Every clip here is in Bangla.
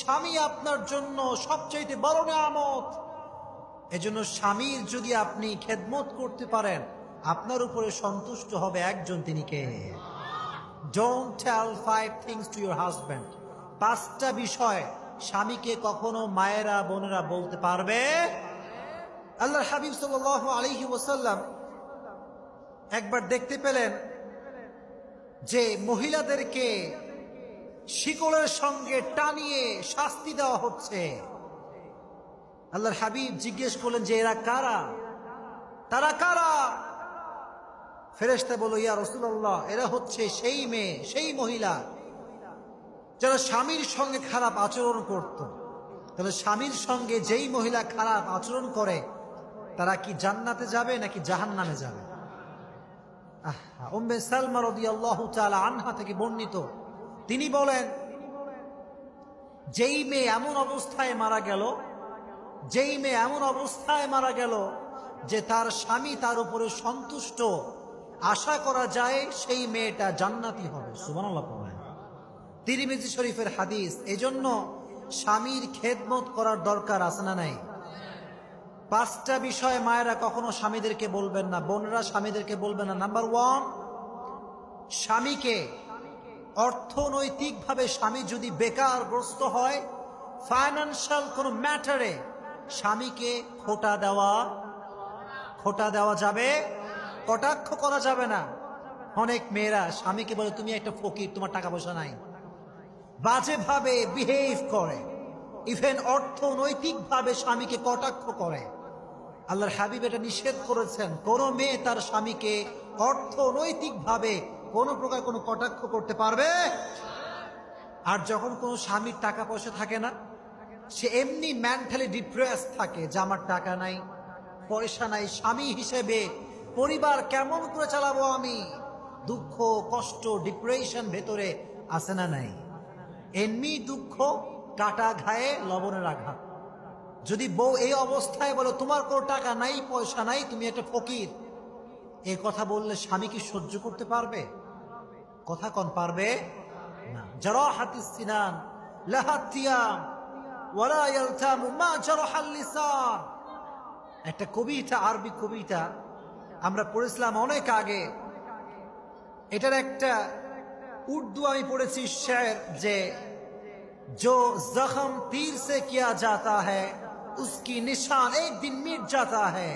স্বামী আপনার জন্য সবচাইতে বড় নিয়ামত। এজন্য স্বামীর যদি আপনি খেদমত করতে পারেন, আপনার উপরে সন্তুষ্ট হবে একজন তিনি কে? Don't tell five things to your husband পাঁচটা বিষয় স্বামীকে কখনো মায়েরা, বোনেরা বলতে পারবে? আল্লাহ হাবিব সাল্লাহ আলহি ওসাল্লাম একবার দেখতে পেলেন যে মহিলাদেরকে শিকলের সঙ্গে টানিয়ে শাস্তি দেওয়া হচ্ছে। আল্লাহর হাবিব জিজ্ঞেস করলেন, যে এরা কারা? তারা কারা? ফেরেস্তা বলো ইয়া রসুল্লাহ এরা হচ্ছে সেই মেয়ে, সেই মহিলা যারা স্বামীর সঙ্গে খারাপ আচরণ করত। তাহলে স্বামীর সঙ্গে যেই মহিলা খারাপ আচরণ করে, তারা কি জান্নাতে যাবে নাকি জাহান নামে যাবে উম্মে সালমা রাদিয়াল্লাহু তাআলা আনহা থেকে বর্ণিত তিনি বলেন, যেই মেয়ে এমন অবস্থায় মারা গেল, যেই মেয়ে এমন অবস্থায় মারা গেল যে তার স্বামী তার উপরে সন্তুষ্ট, আশা করা যায় সেই মেয়েটা জান্নাতি হবে। সুবহানাল্লাহ পড়েন। তিরমিজি শরীফের হাদিস, এজন্য স্বামীর খেদমত করার দরকার আছে না নাই? পাঁচটা বিষয় মায়েরা কখনো স্বামীদেরকে বলবেন না, বোনরা স্বামীদেরকে বলবেন না। নাম্বার ওয়ান, স্বামীকে অর্থনৈতিকভাবে স্বামী যদি বেকারগ্রস্ত হয় ফাইন্যান্সিয়াল কোনো ম্যাটারে স্বামীকে খোটা দেওয়া খোটা দেওয়া যাবে? কটাক্ষ করা যাবে না। অনেক মেয়েরা স্বামীকে বলে, তুমি একটা ফকির, তোমার টাকা পয়সা নাই। বাজেভাবে বিহেভ করে। ইভেন অর্থনৈতিকভাবে স্বামীকে কটাক্ষ করে। আল্লাহর হাবিব এটা নিষেধ করেছেন। কোন মেয়ে তার স্বামীকে অর্থনৈতিকভাবে কোনো প্রকার কোনো কটাক্ষ করতে পারবে? আর যখন কোনো স্বামীর টাকা পয়সা থাকে না, সে এমনি মেন্টালি ডিপ্রেস থাকে যে আমার টাকা নাই, পয়সা নাই, স্বামী হিসেবে পরিবার কেমন করে চালাবো আমি? দুঃখ, কষ্ট ডিপ্রেশন ভেতরে আসে না নাই? এমনি দুঃখ, কাটা ঘায়ে, লবণের আঘাত। যদি বউ এই অবস্থায় বলো, তোমার কোনো টাকা নাই, পয়সা নাই, তুমি একটা ফকির। এ কথা বললে স্বামী কি সহ্য করতে পারবে কথা কন পারবে না যারা হাতিস সিনান লাহাতিয়াম ওয়ালা ইয়ালতামু মা জারাহাল লিসান একটা কবিতা আরবি কবিতা আমরা পড়েছিলাম অনেক আগে এটার একটা উর্দু আমি পড়েছি শের যে जो जख्म तीर से किया जाता है उसकी निशान एक दिन मिट जाता है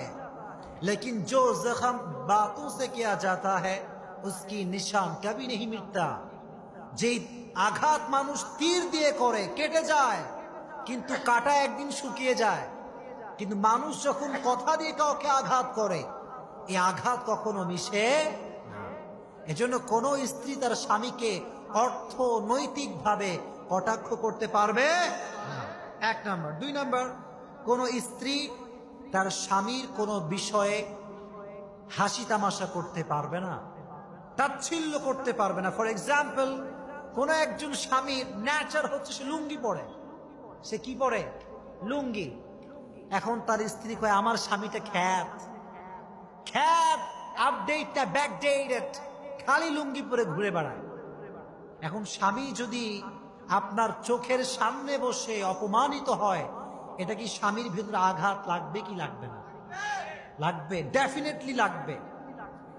लेकिन जो जख्म बातों से किया जाता है उसकी निशान कभी नहीं मिटता যে আঘাত মানুষ তীর দিয়ে করে কেটে যায় কিন্তু কাটা একদিন শুকিয়ে যায় কিন্তু মানুষ যখন কথা দিয়ে কাউকে আঘাত করে এই আঘাত কখনো মিশে না। এজন্য কোনো স্ত্রী তার স্বামীকে অর্থনৈতিকভাবে কটাক্ষ করতে পারবে না। এক নম্বর দুই নম্বর কোন স্ত্রী তার স্বামীর কোনো বিষয়ে হাসি তামাশা করতে পারবে না, তাচ্ছিল্য করতে পারবে না। ফর এক্সাম্পল কোন একজন স্বামীর ন্যাচার হচ্ছে সে লুঙ্গি পরে। সে কি পরে? লুঙ্গি। এখন তার স্ত্রী কয়, আমার স্বামীটা খ্যাত। খ্যাত আপডেটটা ব্যাকডেটেড খালি লুঙ্গি পরে ঘুরে বেড়ায়। এখন স্বামী যদি আপনার চোখের সামনে বসে অপমানিত হয় এটা কি স্বামীর ভিতরে আঘাত লাগবে কি লাগবে না? লাগবে ডেফিনেটলি লাগবে।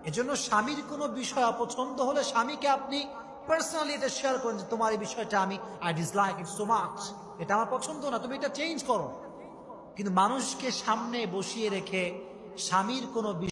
এজন্য স্বামীর কোনো বিষয় অপছন্দ হলে স্বামীকে আপনি পার্সোনালি এটা শেয়ার করেন যে তোমার এই বিষয়টা আমি I dislike it so much এটা আমার পছন্দ না, তুমি এটা চেঞ্জ করো। কিন্তু মানুষকে সামনে বসিয়ে রেখে স্বামীর কোনো